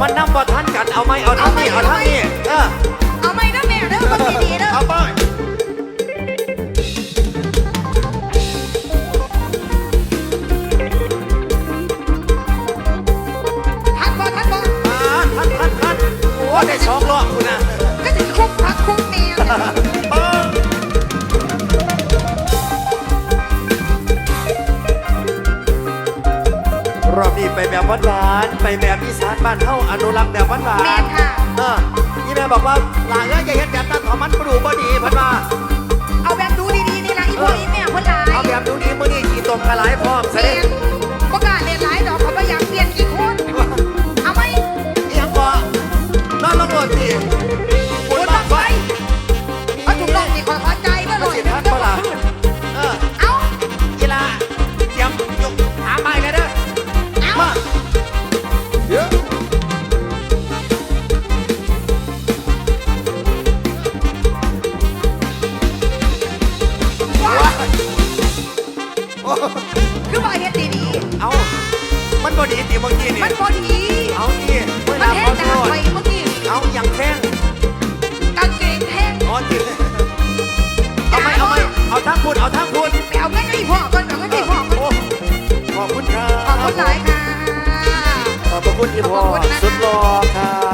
มันนำบ่ทันกันเอาไหมเอาทั้งนี้เอาทั้งนี้เออเอาไม่นะแม่เด้อคนดีๆเด้อเอาไปทันบ่ทันบ่อ่าทันทันทันโอ้ได้สองรอบคุณนะก็จะคุกพักคุกเมีย รอบนี้ไปแบบหวานๆไปแบบอีสานบ้านเฮาอนุรักษ์แบบหวานแม่ๆค่ะเออนี่แม่บอกว่าหลานเอ้ยอย่าเฮ็ดแบบนั้นเถอะมันปลูกบ่ดีเพิ่นว่า เอาแบบดูดีๆนี่ล่ะอีพ่ออีแม่คนหลายเอาแบบดูดีมื้อนี้ขี้ตมกระหลายพร้อมซะแม่เด้บ่กล้าเรียนหลายดอกเขาบ่อยากเปลี่ยนกี่คน เอาไหม เอียงบ่นอนลงโลดสิ คือบ่เฮ็ดดีเอา มันบอดีตีบางทีๆนี่ มันบ่ดี เอาที่เวมัลานแห้งตาเทษไปเมื่อกี้เอาอย่างแข้งกางเกงแห้งอ๋อจริงเอาไหมเอาไหมเอาทั้งพูนเอาทั้งคุณไปเอาเงินให้พ่อก่อนเอาเงินให้พ่อก่อนโอ้ขอบคุณครับขอบคุณหลายค่ะ ขอบพระคุณที่พ่อบสุดหล่อครับ